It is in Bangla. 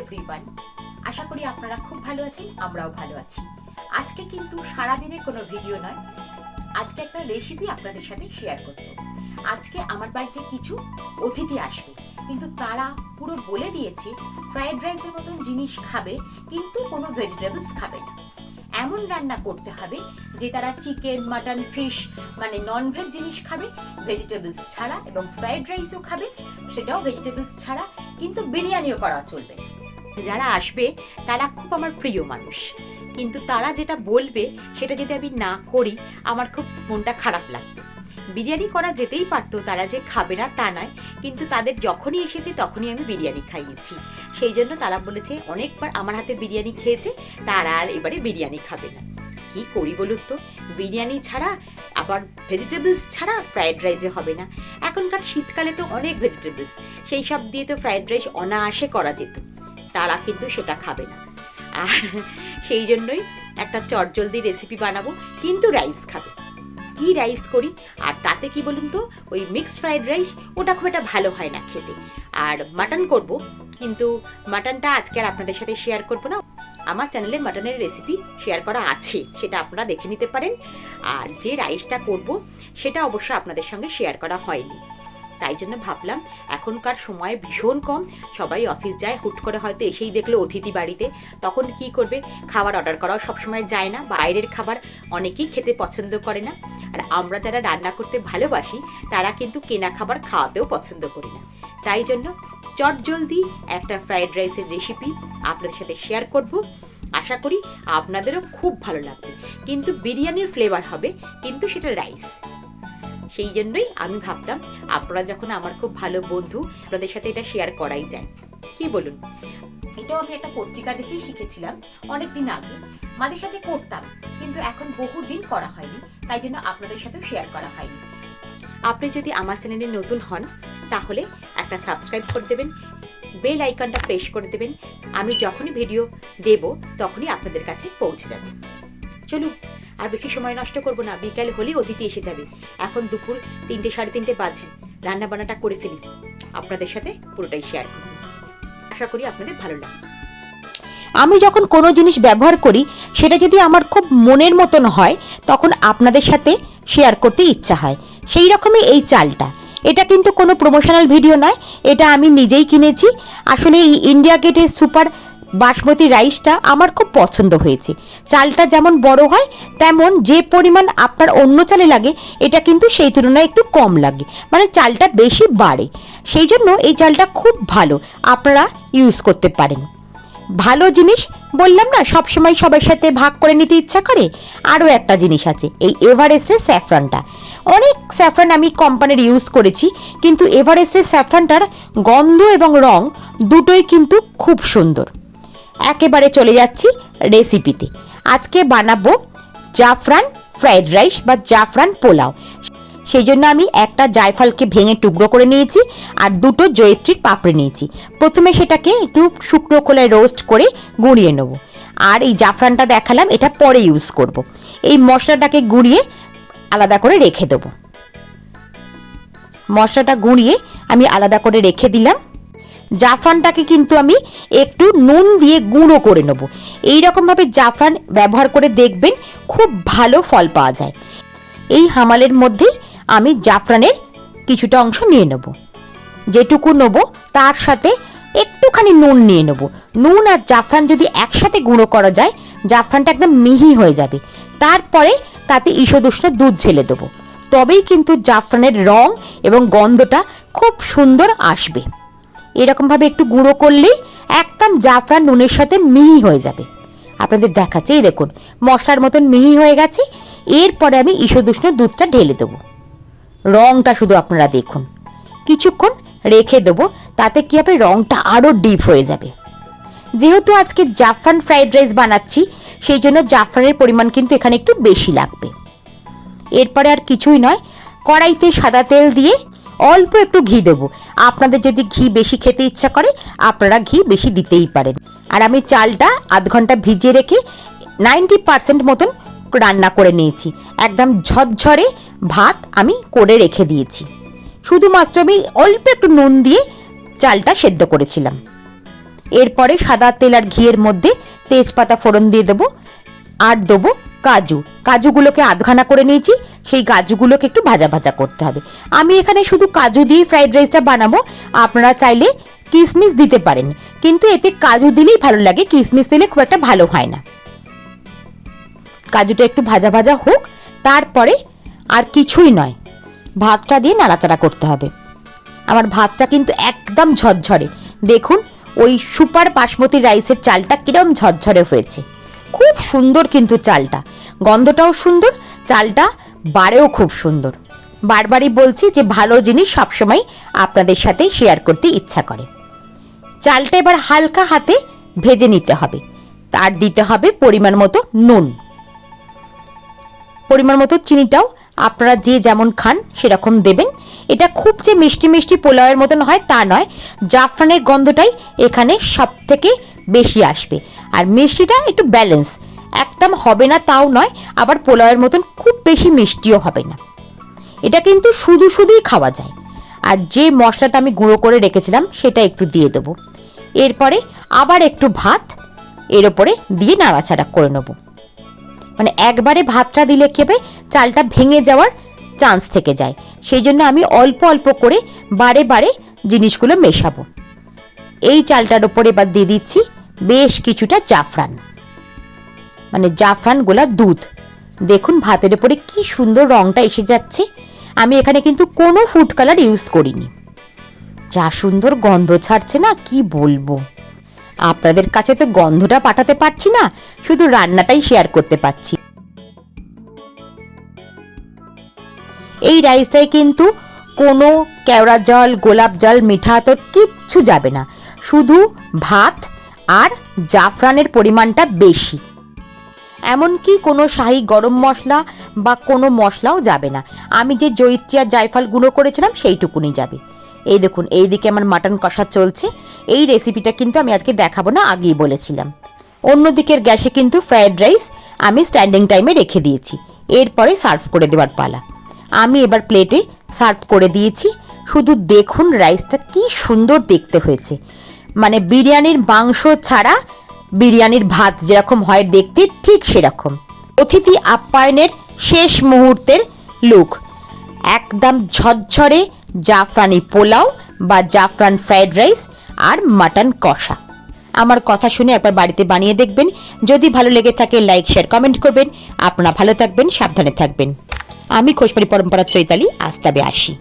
এভরিওয়ান আশা করি আপনারা খুব ভালো আছেন, আমরাও ভালো আছি। আজকে কিন্তু সারাদিনের কোনো ভিডিও নয়। আজকে একটা রেসিপি আপনাদের সাথে শেয়ার করব। আজকে আমার বাড়িতে কিছু অতিথি আসবে, কিন্তু তারা পুরো বলে দিয়েছে ফ্রাইড রাইসের মতন জিনিস খাবে, কিন্তু কোনো ভেজিটেবলস খাবে না। এমন রান্না করতে হবে যে তারা চিকেন মাটন ফিশ মানে ননভেজ জিনিস খাবে ভেজিটেবলস ছাড়া, এবং ফ্রাইড রাইসও খাবে, সেটাও ভেজিটেবলস ছাড়া, কিন্তু বিরিয়ানিও করা চলবে। না। যারা আসবে, তারা খুব আমার প্রিয় মানুষ। কিন্তু তারা যেটা বলবে, সেটা যদি আমি না করি, আমার খুব মনটা খারাপ লাগতো। বিরিয়ানি করা যেতেই পারতো, তারা যে খাবে না তা নয়। কিন্তু তাদের যখনই এসেছে, তখনই আমি বিরিয়ানি খাইয়েছি। সেই জন্য তারা বলেছে, অনেকবার আমার হাতে বিরিয়ানি খেয়েছে, তারা আর এবারে বিরিয়ানি খাবে না। কি করি বলুন তো? বিরিয়ানি ছাড়া, আবার ভেজিটেবলস ছাড়া ফ্রাইড রাইসে হবে না। এখনকার শীতকালে তো অনেক ভেজিটেবলস সেই সব দিয়ে তো ফ্রায়েড রাইস অনায়াসে করা যেত। তারা কিন্তু সেটা খাবে না। আর সেই জন্যই একটা চটজলদি রেসিপি বানাবো, কিন্তু রাইস খাবে। কি রাইস করি? আর তাতে কি বলুন তো, ওই মিক্সড ফ্রাইড রাইস ওটা খুব একটা ভালো হয় না খেতে। আর মাটন করব, কিন্তু মাটনটা আজকে আর আপনাদের সাথে শেয়ার করব না। আমার চ্যানেলে মাটনের রেসিপি শেয়ার করা আছে, সেটা আপনারা দেখে নিতে পারেন। আর যে রাইসটা করব, সেটা অবশ্য আপনাদের সঙ্গে শেয়ার করা হয়নি। তাই জন্য ভাবলাম এখনকার সময় ভীষণ কম। সবাই অফিস যায়, হুট করে হয়তো এসেই দেখল অতিথি বাড়িতে। তখন কি করবে? খাবার অর্ডার করাও সবসময় যায় না বাইরের খাবার অনেকেই খেতে পছন্দ করে না। আর আমরা যারা রান্না করতে ভালোবাসি, তারা কিন্তু কেনা খাবার খাওয়াতেও পছন্দ করি না। তাই জন্য চট জলদি একটা ফ্রাইড রাইসের রেসিপি আপনাদের সাথে শেয়ার করব। আশা করি আপনাদেরও খুব ভালো লাগবে। কিন্তু বিরিয়ানির ফ্লেভার হবে, কিন্তু সেটা রাইস সেই জন্যই আমি ভাবলাম আপনারা যখন আমার খুব ভালো বন্ধু, আপনাদের সাথে এটা শেয়ার করাই যায়। কি বলুন? এটাও আমি একটা পত্রিকা দেখেই শিখেছিলাম অনেকদিন আগে। মাঝে সাথে করতাম, কিন্তু এখন বহুদিন করা হয়নি, তাই জন্য আপনাদের সাথেও শেয়ার করা হয়নি। আপনি যদি আমার চ্যানেলে নতুন হন, তাহলে একটা সাবস্ক্রাইব করে দেবেন বেল আইকনটা প্রেস করে দেবেন। আমি যখনই ভিডিও দেব, তখনই আপনাদের কাছে পৌঁছে যাবে। চলুন। আর বেশি সময় নষ্ট করব না, বিকাল হলেই অতিথি এসে যাবে। এখন দুপুর তিনটে সাড়ে তিনটে বাজে। রান্না বান্নাটা করে ফেলি। আপনাদের সাথে পুরোটাই শেয়ার করব। আশা করি আপনাদের ভালো লাগবে। আমি যখন কোনো জিনিস ব্যবহার করি, সেটা যদি আমার খুব মনের মতন হয়, তখন আপনাদের সাথে শেয়ার করতে ইচ্ছা হয়। সেই রকমই এই চালটা। এটা কিন্তু কোনো প্রমোশনাল ভিডিও নয়। এটা আমি নিজেই কিনেছি। আসলে এই ইন্ডিয়া গেটের সুপার বাসমতি রাইসটা আমার খুব পছন্দ হয়েছে। চালটা যেমন বড় হয়, তেমন যে পরিমাণ আপনার অন্য চালে লাগে, এটা কিন্তু সেই তুলনায় একটু কম লাগে। মানে চালটা বেশি বাড়ে। সেই জন্য এই চালটা খুব ভালো। আপনারা ইউজ করতে পারেন। ভালো জিনিস বললাম না, সবসময় সবার সাথে ভাগ করে নিতে ইচ্ছা করে। আরও একটা জিনিস আছে, এই এভারেস্টের স্যাফরানটা। অনেক স্যাফরান আমি কোম্পানির ইউজ করেছি, কিন্তু এভারেস্টের স্যাফরানটার গন্ধ এবং রং দুটোই কিন্তু খুব সুন্দর। একেবারে চলে যাচ্ছি রেসিপিতে আজকে বানাবো জাফরান ফ্রাইড রাইস বা জাফরান পোলাও। সেই জন্য আমি একটা জায়ফলকে ভেঙে টুকরো করে নিয়েছি আর দুটো জয়ত্রীর পাপড়ে নিয়েছি। প্রথমে সেটাকে একটু শুকনো খোলায় রোস্ট করে গুঁড়িয়ে নেব। আর এই জাফরানটা দেখালাম, এটা পরে ইউজ করব। এই মশলাটাকে গুঁড়িয়ে আলাদা করে রেখে দেবো। মশলাটা গুঁড়িয়ে আমি আলাদা করে রেখে দিলাম। জাফরানটাকে কিন্তু আমি একটু নুন দিয়ে গুঁড়ো করে নেব। এইরকমভাবে জাফরান ব্যবহার করে দেখবেন খুব ভালো ফল পাওয়া যায়। এই হামালের মধ্যেই আমি জাফরানের কিছুটা অংশ নিয়ে নেব। যেটুকু নেব, তার সাথে একটুখানি নুন নিয়ে নেব। নুন আর জাফরান যদি একসাথে গুঁড়ো করা যায়, জাফরানটা একদম মিহি হয়ে যাবে। তারপরে তাতে ঈষদুষ্ণ দুধ ঢেলে দেবো। তবেই কিন্তু জাফরানের রং এবং গন্ধটা খুব সুন্দর আসবে। এরকমভাবে একটু গুঁড়ো করলেই একদম জাফরান নুনের সাথে মিহি হয়ে যাবে। আপনাদের দেখাচ্ছে, এই দেখুন, মশলার মতন মিহি হয়ে গেছে। এরপরে আমি ঈষদুষ্ণ দুধটা ঢেলে দেবো। রংটা শুধু আপনারা দেখুন। কিছুক্ষণ রেখে দেবো, তাতে কি হবে, রংটা আরও ডিপ হয়ে যাবে। যেহেতু আজকে জাফরান ফ্রাইড রাইস বানাচ্ছি, সেই জন্য জাফরানের পরিমাণ কিন্তু এখানে একটু বেশি লাগবে। এরপরে আর কিছুই নয়, কড়াইতে সাদা তেল দিয়ে অল্প একটু ঘি দেবো। আপনাদের যদি ঘি বেশি খেতে ইচ্ছা করে, আপনারা ঘি বেশি দিতেই পারেন। আর আমি চালটা আধ ঘণ্টা ভিজিয়ে রেখে নাইনটি পার্সেন্ট মতন রান্না করে নিয়েছি। একদম ঝরঝরে ভাত আমি করে রেখে দিয়েছি। শুধুমাত্র আমি অল্প একটু নুন দিয়ে চালটা সেদ্ধ করেছিলাম। এরপরে সাদা তেল আর ঘিয়ের মধ্যে তেজপাতা ফোড়ন দিয়ে দেবো, আর দেবো কাজু। কাজুগুলোকে আধখানা করে নিয়েছি, সেই কাজুগুলোকে একটু ভাজা ভাজা করতে হবে। আমি এখানে শুধু কাজু দিয়ে ফ্রাইড রাইসটা বানাবো। আপনারা চাইলে কিশমিশ দিতে পারেন। কিন্তু এতে কাজু দিলেই ভালো লাগে কিশমিশ দিলে খুব একটা ভালো হয় না। কাজুটা একটু ভাজা ভাজা হোক, তারপরে আর কিছুই নয়। ভাতটা দিয়ে নাড়াচাড়া করতে হবে। আমার ভাতটা কিন্তু একদম ঝরঝরে। দেখুন, ওই সুপার বাসমতি রাইসের চালটা কিরম ঝরঝরে হয়েছে। খুব সুন্দর কিন্তু চালটা। গন্ধটাও সুন্দর, চালটা বাড়েও খুব সুন্দর। বারবারই বলছি যে ভালো জিনিস সবসময় আপনাদের সাথে শেয়ার করতে ইচ্ছা করে। চালটা এবার হালকা হাতে ভেজে নিতে হবে। তার দিতে হবে পরিমাণ মতো নুন। পরিমাণ মতো চিনিটাও আপনারা যে যেমন খান সেরকম দেবেন। এটা খুব যে মিষ্টি মিষ্টি পোলাওয়ের মতন হয় তা নয়, জাফরানের গন্ধটাই এখানে সব থেকে বেশি আসবে। আর মিষ্টিটা একটু ব্যালেন্স একদম হবে না তাও নয়, আবার পোলাওয়ের মতন খুব বেশি মিষ্টিও হবে না। এটা কিন্তু শুধু শুধুই খাওয়া যায়। আর যে মশলাটা আমি গুঁড়ো করে রেখেছিলাম, সেটা একটু দিয়ে দেবো। এরপরে আবার একটু ভাত, এর ওপরে দিয়ে নাড়াচাড়া করে নেব। মানে একবারে ভাতটা দিলে খেবে চালটা ভেঙে যাওয়ার চান্স থেকে যায়। সেই জন্য আমি অল্প অল্প করে বারে বারে জিনিসগুলো মেশাবো। এই চালটার ওপরে এবার দিয়ে দিচ্ছি বেশ কিছুটা জাফরান। মানে জাফরান গোলা দুধ। দেখুন ভাতের ওপরে কি সুন্দর রংটা এসে যাচ্ছে। আমি এখানে কিন্তু কোনো ফুড কালার ইউজ করিনি। যা সুন্দর গন্ধ ছাড়ছে না, কি বলব? আপনাদের কাছে তো গন্ধটা পাঠাতে পারছি না, শুধু রান্নাটাই শেয়ার করতে পারছি। এই রাইসটায় কিন্তু কোনো কেওড়া জল, গোলাপ জল, মিঠা আতর কিচ্ছু যাবে না। শুধু ভাত আর জাফরানের পরিমাণটা বেশি। এমনকি কোনো শাহি গরম মশলা বা কোনো মশলাও যাবে না। আমি যে জৈত্রী আর জায়ফল গুঁড়ো করেছিলাম সেইটুকুনি যাবে। এই দেখুন, এই দিকে আমার মাটন কষা চলছে। এই রেসিপিটা কিন্তু আমি আজকে দেখাবো না, আগেই বলেছিলাম। অন্যদিকের গ্যাসে কিন্তু ফ্রায়েড রাইস আমি স্ট্যান্ডিং টাইমে রেখে দিয়েছি। এরপরে সার্ভ করে দেওয়ার পালা। আমি এবার প্লেটে সার্ভ করে দিয়েছি। শুধু দেখুন রাইসটা কি সুন্দর দেখতে হয়েছে। মানে বিরিয়ানির মাংস ছাড়া বিরিয়ানির ভাত যেরকম হয় দেখতে ঠিক সেরকম। অতিথি আপ্যায়নের শেষ মুহূর্তের লুক। একদম ঝরঝরে জাফরানি পোলাও বা জাফরান ফ্রাইড রাইস আর মাটন কষা। আমার কথা শুনে একবার বাড়িতে বানিয়ে দেখবেন। যদি ভালো লেগে থাকে, লাইক, শেয়ার, কমেন্ট করবেন। আপনারা ভালো থাকবেন, সাবধানে থাকবেন। আমি খোসবাড়ি পরম্পরা চৈতালি, আজ তবে আসি।